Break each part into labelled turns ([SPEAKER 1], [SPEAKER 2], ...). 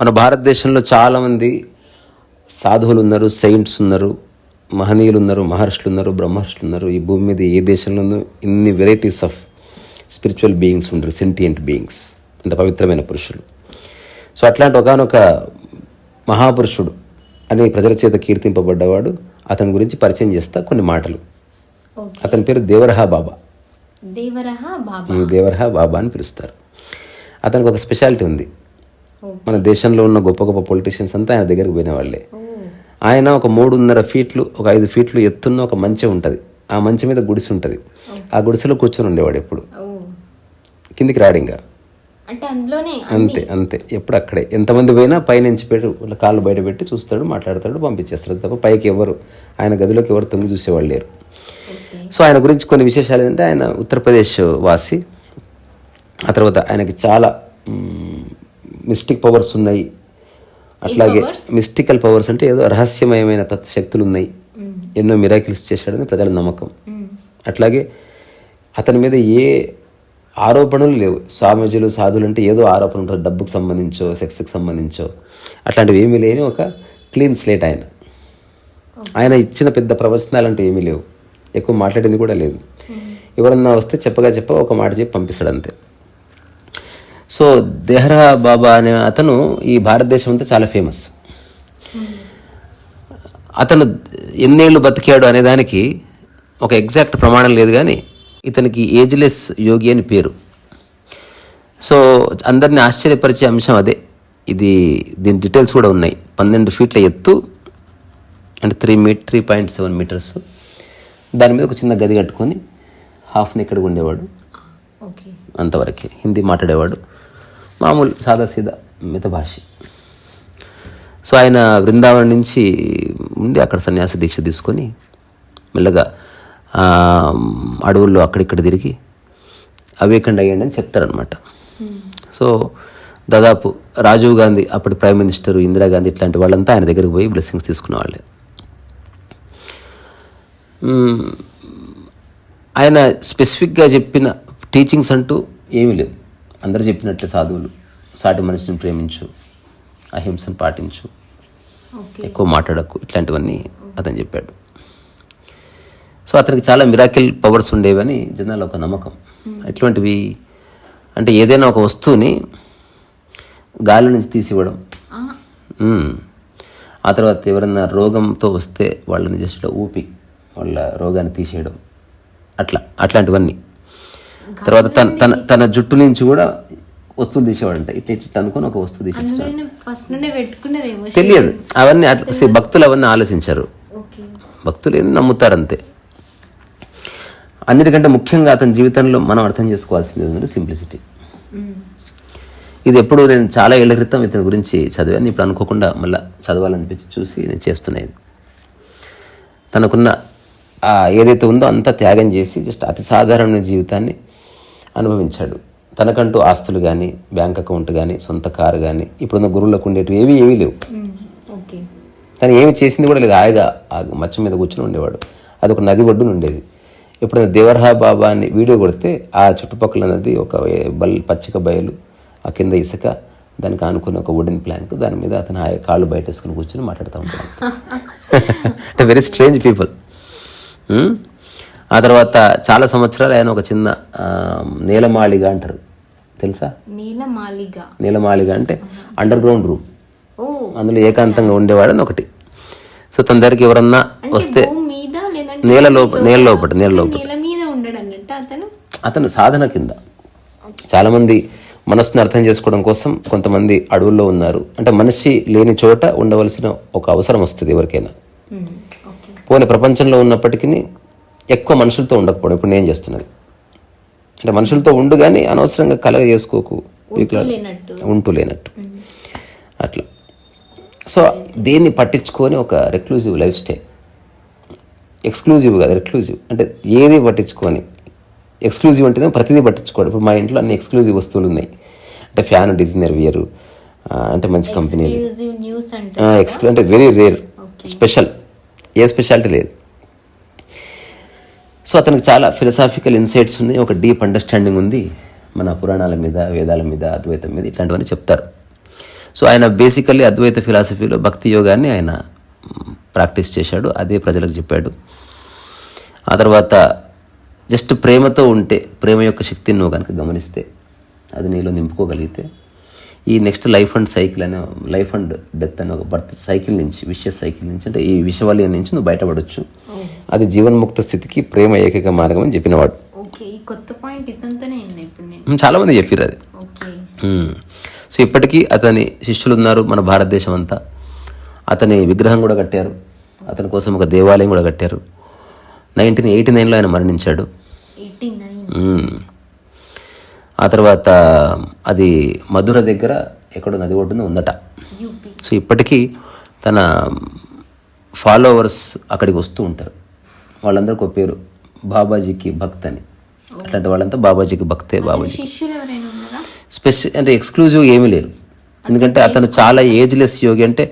[SPEAKER 1] మన భారతదేశంలో చాలామంది సాధువులు ఉన్నారు సెయింట్స్ ఉన్నారు మహనీయులు ఉన్నారు మహర్షులు ఉన్నారు బ్రహ్మర్షులు ఉన్నారు ఈ భూమి మీద ఏ దేశంలోనూ ఇన్ని వెరైటీస్ ఆఫ్ స్పిరిచువల్ బీయింగ్స్ ఉంటారు సెంటియంట్ బీయింగ్స్ అంటే పవిత్రమైన పురుషులు. సో అట్లాంటి ఒకనొక మహాపురుషుడు అని ప్రజల చేత కీర్తింపబడ్డవాడు అతని గురించి పరిచయం చేస్తా కొన్ని మాటలు. అతని పేరు దేవరహా బాబా.
[SPEAKER 2] దేవరహ బాబా.
[SPEAKER 1] ఉమ్, దేవరహా బాబా అని పిలుస్తారు. అతనికి ఒక స్పెషాలిటీ ఉంది. మన దేశంలో ఉన్న గొప్ప గొప్ప పొలిటీషియన్స్ అంతా ఆయన దగ్గరికి పోయిన వాళ్ళే ఆయన ఒక మూడున్నర ఫీట్లు ఒక ఐదు ఫీట్లు ఎత్తున్న ఒక మంచె ఉంటుంది. ఆ మంచె మీద గుడిసె ఉంటుంది. ఆ గుడిసెలో కూర్చొని ఉండేవాడు ఎప్పుడు. కిందికి రాడు ఇంకా అంతే అంతే. ఎప్పుడు అక్కడే. ఎంతమంది పోయినా పైనుంచి పెట్టి కాళ్ళు బయట పెట్టి చూస్తాడు మాట్లాడతాడు పంపించేస్తాడు. తప్ప పైకి ఎవరు ఆయన గదిలోకి ఎవరు తొంగి చూసేవాళ్ళు లేరు. సో ఆయన గురించి కొన్ని విశేషాలు ఏంటంటే ఆయన ఉత్తరప్రదేశ్ వాసి. ఆ తర్వాత ఆయనకి చాలా మిస్టిక్ పవర్స్ ఉన్నాయి. అట్లాగే మిస్టికల్ పవర్స్ అంటే ఏదో రహస్యమయమైన తత్ శక్తులు ఉన్నాయి ఎన్నో మిరాకిల్స్ చేశాడని ప్రజల నమ్మకం. అట్లాగే అతని మీద ఏ ఆరోపణలు లేవు. స్వామీజీలు సాధువులు అంటే ఏదో ఆరోపణ ఉంటుంది డబ్బుకు సంబంధించో సెక్స్కి సంబంధించో. అట్లాంటివి ఏమీ లేని ఒక క్లీన్ స్లేట్ ఆయన. ఆయన ఇచ్చిన పెద్ద ప్రవచనాలు అంటే ఏమీ లేవు. ఎక్కువ మాట్లాడింది కూడా లేదు. ఎవరన్నా వస్తే చెప్పగా చెప్ప ఒక మాట చెప్పి పంపిస్తాడు అంతే సో దెహ్రా బాబా అనే అతను ఈ భారతదేశం అంతా చాలా ఫేమస్ అతను ఎన్నేళ్ళు బతికాడు అనే దానికి ఒక ఎగ్జాక్ట్ ప్రమాణం లేదు కానీ ఇతనికి ఏజ్లెస్ యోగి అని పేరు. సో అందరిని ఆశ్చర్యపరిచే అంశం అదే. ఇది దీని డీటెయిల్స్ కూడా ఉన్నాయి. పన్నెండు ఫీట్ల ఎత్తు అంటే త్రీ మీట్ త్రీ పాయింట్ సెవెన్ మీటర్స్ దాని మీద ఒక చిన్న గది కట్టుకొని హాఫ్ నెక్కడిగా ఉండేవాడు.
[SPEAKER 2] ఓకే.
[SPEAKER 1] అంతవరకే. హిందీ మాట్లాడేవాడు. మామూలు సాదాసీదా మిత భాష. సో ఆయన బృందావనం నుంచి ఉండి అక్కడ సన్యాస దీక్ష తీసుకొని మెల్లగా అడవుల్లో అక్కడిక్కడ తిరిగి అవేకండ్ అయ్యండి అని చెప్తారనమాట సో దాదాపు రాజీవ్ గాంధీ అప్పటి ప్రైమ్ మినిస్టర్ ఇందిరాగాంధీ ఇట్లాంటి వాళ్ళంతా ఆయన దగ్గరికి పోయి బ్లెస్సింగ్స్ తీసుకునే వాళ్ళే. ఆయన స్పెసిఫిక్గా చెప్పిన టీచింగ్స్ అంటూ ఏమీ లేవు. అందరూ చెప్పినట్టే సాధువులు. సాటి మనిషిని ప్రేమించు అహింసను పాటించు ఎక్కువ మాట్లాడకు ఇట్లాంటివన్నీ అతను చెప్పాడు. సో అతనికి చాలా మిరాకిల్ పవర్స్ ఉండేవని జనాల ఒక నమ్మకం. ఎటువంటివి అంటే ఏదైనా ఒక వస్తువుని గాలి నుంచి తీసివ్వడం.
[SPEAKER 2] ఆ,
[SPEAKER 1] తర్వాత ఎవరైనా రోగంతో వస్తే వాళ్ళని జస్ట్ ఊపి వాళ్ళ రోగాన్ని తీసేయడం. అట్లా అట్లాంటివన్నీ. తర్వాత తన తన తన జుట్టు నుంచి కూడా వస్తువులు తీసేవాడంట. ఇట్లా ఇట్లా అనుకుని ఒక వస్తువు తీసేసి
[SPEAKER 2] అందులోనే ఫస్ట్ నుండే పెట్టుకున్నారేమో
[SPEAKER 1] తెలియదు. అవన్నీ అట్లా భక్తులు అవన్నీ ఆలోచించారు. భక్తులు ఏం నమ్ముతారు అంతే అన్నిటికంటే ముఖ్యంగా అతని జీవితంలో మనం అర్థం చేసుకోవాల్సింది ఏంటంటే సింప్లిసిటీ ఇది ఎప్పుడు నేను చాలా ఏళ్ళ క్రితం ఇతని గురించి చదివాను. ఇప్పుడు అనుకోకుండా మళ్ళీ చదవాలనిపించి చూసి నేను చేస్తున్నాయి తనకున్న ఏదైతే ఉందో అంతా త్యాగం చేసి జస్ట్ అతి సాధారణమైన జీవితాన్ని అనుభవించాడు. తనకంటూ ఆస్తులు కానీ బ్యాంక్ అకౌంట్ కానీ సొంత కారు కానీ ఇప్పుడున్న గురువులకు ఉండేటివి ఏవి ఏమీ లేవు. తను ఏమి చేసింది కూడా లేదు. హాయిగా ఆ మచ్చ మీద కూర్చొని ఉండేవాడు. అది ఒక నది ఒడ్డున ఉండేది. ఎప్పుడైనా దేవరహా బాబా అని వీడియో కొడితే ఆ చుట్టుపక్కల నది ఒక బల్ పచ్చిక బయలు ఆ కింద ఇసుక దానికి ఆనుకుని ఒక వుడెన్ ప్లాంక్ దాని మీద అతను కాళ్ళు బయట వేసుకుని కూర్చొని మాట్లాడుతూ ఉంటాడు. అంటే వెరీ స్ట్రేంజ్ పీపుల్ ఆ తర్వాత చాలా సంవత్సరాలు ఆయన ఒక చిన్న నీలమాళిగ అంటారు. తెలుసా?
[SPEAKER 2] నీలమాలిగ
[SPEAKER 1] నీలమాళిగ అంటే అండర్ గ్రౌండ్ రూమ్ అందులో ఏకాంతంగా ఉండేవాడని ఒకటి. సో తన దగ్గరికి ఎవరన్నా వస్తే నేల లోప నేల లోపట నేల
[SPEAKER 2] అన్నట్టు అతను?
[SPEAKER 1] సాధన కింద. చాలామంది మనసుని అర్థం చేసుకోవడం కోసం కొంతమంది అడవుల్లో ఉన్నారు. అంటే మనిషి లేని చోట ఉండవలసిన ఒక అవసరం వస్తుంది ఎవరికైనా. పోనీ ప్రపంచంలో ఉన్నప్పటికీ ఎక్కువ మనుషులతో ఉండకపోవడం. ఇప్పుడు నేను చేస్తున్నది. అంటే మనుషులతో ఉండు కానీ అనవసరంగా కలగ చేసుకోకు. ఉంటూ లేనట్టు. అట్లా. సో దేన్ని పట్టించుకొని ఒక రెక్లూజివ్ లైఫ్ స్టైల్ ఎక్స్క్లూజివ్ కాదు రెక్లూజివ్ అంటే ఏది పట్టించుకొని. ఎక్స్క్లూజివ్ అంటేనే ప్రతిదీ పట్టించుకోవడం ఇప్పుడు మా ఇంట్లో అన్ని ఎక్స్క్లూజివ్ వస్తువులు ఉన్నాయి. అంటే ఫ్యాన్ డిజైనర్ వియరు అంటే మంచి కంపెనీ
[SPEAKER 2] అంటే
[SPEAKER 1] ఎక్స్క్లూ అంటే వెరీ రేర్ స్పెషల్ ఏ స్పెషాలిటీ లేదు. సో అతనికి చాలా ఫిలసాఫికల్ ఇన్సైట్స్ ఉన్నాయి. ఒక డీప్ అండర్స్టాండింగ్ ఉంది. మన పురాణాల మీద వేదాల మీద అద్వైతం మీద ఇట్లాంటివన్నీ చెప్తారు. సో ఆయన బేసికల్లీ అద్వైత ఫిలాసఫీలో భక్తి యోగాన్ని ఆయన ప్రాక్టీస్ చేశాడు. అదే ప్రజలకు చెప్పాడు. ఆ తర్వాత జస్ట్ ప్రేమతో ఉంటే ప్రేమ యొక్క శక్తిని నువ్వు కనుక గమనిస్తే అది నీలో నింపుకోగలిగితే ఈ నెక్స్ట్ లైఫ్ అండ్ సైకిల్ అనే లైఫ్ అండ్ డెత్ అనే ఒక బర్త్ సైకిల్ నుంచి విషయస్ సైకిల్ నుంచి అంటే ఈ విషవలయం నుంచి నువ్వు బయటపడవచ్చు అది జీవన్ముక్త స్థితికి ప్రేమ ఏకైక మార్గం అని చెప్పినవాడు. ఉమ్, చాలామంది చెప్పారు అది. సో ఇప్పటికీ అతని శిష్యులు ఉన్నారు మన భారతదేశం అంతా అతని విగ్రహం కూడా కట్టారు. అతని కోసం ఒక దేవాలయం కూడా కట్టారు. నైన్టీన్ ఎయిటీ నైన్లో ఆయన మరణించాడు. ఆ తర్వాత అది మధుర దగ్గర ఎక్కడో నది ఒడ్డున ఉందట. సో ఇప్పటికీ తన ఫాలోవర్స్ అక్కడికి వస్తూ ఉంటారు. వాళ్ళందరికీ ఒక పేరు బాబాజీకి భక్త్ అని. అట్లాంటి వాళ్ళంతా బాబాజీకి భక్తే బాబాజీ. స్పెషల్ అంటే ఎక్స్క్లూజివ్ ఏమీ లేరు ఎందుకంటే అతను చాలా ఏజ్లెస్ యోగి అంటే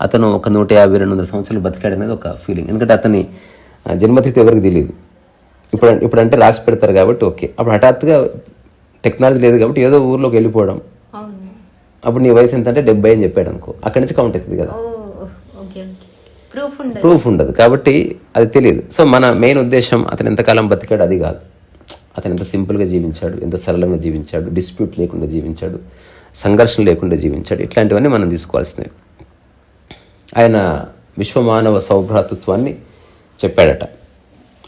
[SPEAKER 1] అతను ఒక నూట యాభై రెండు వందల సంవత్సరాలు బతికాడు అనేది ఒక ఫీలింగ్ ఎందుకంటే అతని జన్మతిథి ఎవరికి తెలియదు ఇప్పుడు ఇప్పుడు అంటే రాసి పెడతారు కాబట్టి ఓకే. అప్పుడు హఠాత్తుగా టెక్నాలజీ లేదు కాబట్టి ఏదో ఊర్లోకి వెళ్ళిపోవడం. అప్పుడు నీ వయసు ఎంత అంటే డెబ్బై అని చెప్పాడు అనుకో. అక్కడి నుంచి కౌంట్ అవుతుంది కదా.
[SPEAKER 2] ప్రూఫ్ ఉండదు.
[SPEAKER 1] కాబట్టి అది తెలియదు. సో మన మెయిన్ ఉద్దేశం అతను ఎంతకాలం బతికాడు అది కాదు. అతను ఎంత సింపుల్గా జీవించాడు ఎంత సరళంగా జీవించాడు డిస్ప్యూట్ లేకుండా జీవించాడు సంఘర్షణ లేకుండా జీవించాడు. ఇట్లాంటివన్నీ మనం తీసుకోవాల్సినవి. ఆయన విశ్వమానవ సౌభ్రాతృత్వాన్ని చెప్పాడట.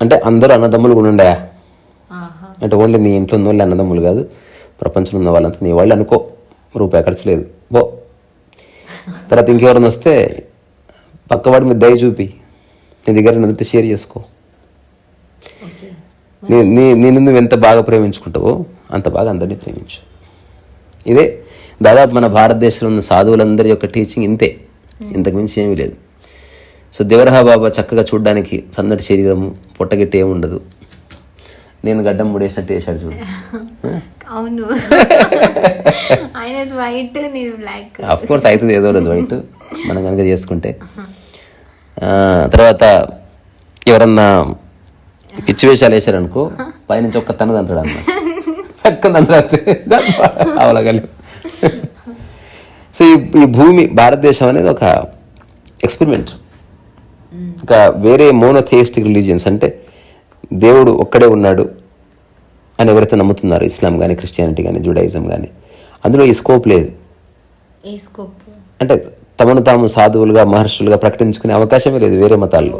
[SPEAKER 1] అంటే అందరూ అన్నదమ్ములు కూడా ఉండే
[SPEAKER 2] ఆహా
[SPEAKER 1] అంటే ఓన్లీ నీ ఇంట్లో ఉన్న వాళ్ళు అన్నదమ్ములు కాదు ప్రపంచంలో ఉన్న వాళ్ళంతా నీ వాళ్ళు అనుకో రూపాయి ఖర్చు లేదు బో తర్వాత ఇంకెవరైనా వస్తే పక్కవాడి మీద దయ చూపి నీ దగ్గర నదితో షేర్ చేసుకో. నీ నీ నిన్ను నువ్వు ఎంత బాగా ప్రేమించుకుంటావో అంత బాగా అందరినీ ప్రేమించు. ఇదే దాదాపు మన భారతదేశంలో ఉన్న సాధువులందరి యొక్క టీచింగ్ ఇంతే. ఇంతకు మించి ఏమీ లేదు. సో దేవరహా బాబా చక్కగా చూడడానికి సన్నటి శరీరము పొట్టగిట్టి ఏమి ఉండదు నేను గడ్డం ముడేసినట్టు వేసాడు చూడు.
[SPEAKER 2] అవును. ఆయన వైట్ నీది బ్లాక్
[SPEAKER 1] అఫ్ కోర్స్ అవుతుంది ఏదో రోజు వైట్ మనం కనుక చేసుకుంటే. తర్వాత ఎవరన్నా పిచ్చి వేషాలు వేసారనుకో పైనుంచి ఒక్క తను తంతాడు అన్న పక్కన అవలగలి సో ఈ ఈ భూమి భారతదేశం అనేది ఒక ఎక్స్పెరిమెంట్ ఒక వేరే మోనోథియిస్టిక్ రిలీజియన్స్ అంటే దేవుడు ఒక్కడే ఉన్నాడు అని ఎవరైతే నమ్ముతున్నారు ఇస్లాం కానీ క్రిస్టియానిటీ కానీ జుడాయిజం కానీ అందులో ఈ స్కోప్ లేదు. అంటే తమను తాము సాధువులుగా మహర్షులుగా ప్రకటించుకునే అవకాశమే లేదు వేరే మతాల్లో.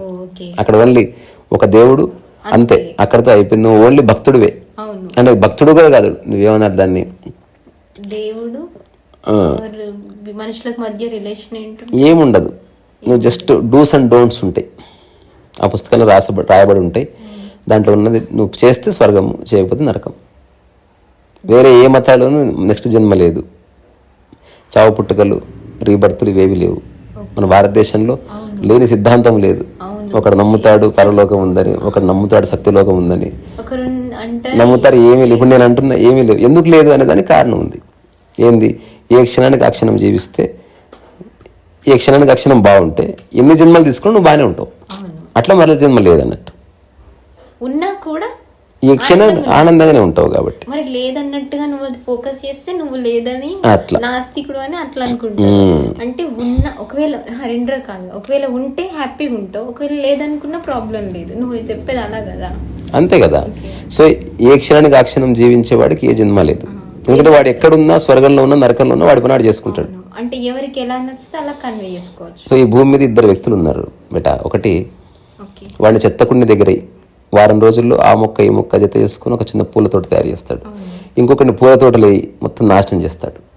[SPEAKER 1] అక్కడ ఓన్లీ ఒక దేవుడు అంతే. అక్కడితో అయిపోయింది. నువ్వు ఓన్లీ భక్తుడివే. అంటే భక్తుడు కూడా కాదు నువ్వేమన్నారు దాన్ని?
[SPEAKER 2] దేవుడు మనుషులకు మధ్య రిలేషన్
[SPEAKER 1] ఏముండదు. నువ్వు జస్ట్ డూస్ అండ్ డోంట్స్ ఉంటాయి. ఆ పుస్తకంలో రాసబ రాయబడి ఉంటాయి. దాంట్లో ఉన్నది నువ్వు చేస్తే స్వర్గము చేయకపోతే నరకం. వేరే ఏ మతాల్లోనూ నెక్స్ట్ జన్మ లేదు. చావు పుట్టుకలు రీబర్తులు ఇవేవి లేవు. మన భారతదేశంలో లేని సిద్ధాంతం లేదు. ఒకడు నమ్ముతాడు పరలోకం ఉందని ఒకడు నమ్ముతాడు సత్యలోకం ఉందని. నమ్ముతారు ఏమీ లేవు. ఇప్పుడు నేను అంటున్నా ఏమీ లేవు. ఎందుకు లేదు అనే దానికి కారణం ఉంది. ఏంది? ఏ క్షణానికి ఆ క్షణం జీవిస్తే ఏ క్షణానికి ఆ క్షణం బాగుంటే ఎన్ని జన్మలు తీసుకుని నువ్వు బాగానే ఉంటావు. అట్లా మరల జన్మ లేదన్నట్టు.
[SPEAKER 2] ఉన్నా కూడా
[SPEAKER 1] ఈ క్షణం ఆనందంగానే ఉంటావు కాబట్టి.
[SPEAKER 2] మరి లేదన్నట్టుగా నువ్వు అది ఫోకస్ చేస్తే నువ్వు లేదని నాస్తికుడు అని అట్లా అనుకుంటావు అంటే ఉన్న ఒకవేళ రెండు రకాలు ఒకవేళ ఉంటే హ్యాపీగా ఉంటావు ఒకవేళ లేదనుకున్న ప్రాబ్లం లేదు. నువ్వు చెప్పేది అలా కదా.
[SPEAKER 1] అంతే కదా. సో ఏ క్షణానికి ఆ క్షణం జీవించేవాడికి ఏ జన్మ లేదు. ఎందుకంటే వాడు ఎక్కడున్నా స్వర్గంలో ఉన్నా నరకంలో ఉన్నా వాడి పని చేసుకుంటాడు.
[SPEAKER 2] అంటే ఎవరికి ఎలా నచ్చితే అలా కన్వే చేసుకోవచ్చు.
[SPEAKER 1] సో ఈ భూమి మీద ఇద్దరు వ్యక్తులు ఉన్నారు బేట. ఒకటి వాడిని చెత్తకుండి దగ్గర వారం రోజుల్లో ఆ మొక్క ఈ మొక్క జత చేసుకుని ఒక చిన్న పూల తోట తయారు చేస్తాడు. ఇంకొకరిని పూల తోటలు వేయి మొత్తం నాశనం చేస్తాడు.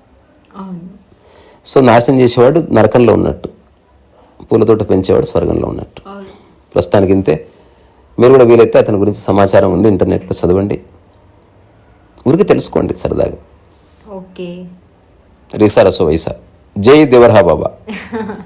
[SPEAKER 1] సో నాశనం చేసేవాడు నరకంలో ఉన్నట్టు. పూల తోట పెంచేవాడు స్వర్గంలో ఉన్నట్టు. ప్రస్తుతానికి ఇంతే మీరు కూడా వీలైతే అతని గురించి సమాచారం ఉంది ఇంటర్నెట్లో చదవండి. ఊరికి తెలుసుకోండి సరదాగా.
[SPEAKER 2] ఓకే.
[SPEAKER 1] రీసా రసో వైసా. జై దేవర్హా బాబా.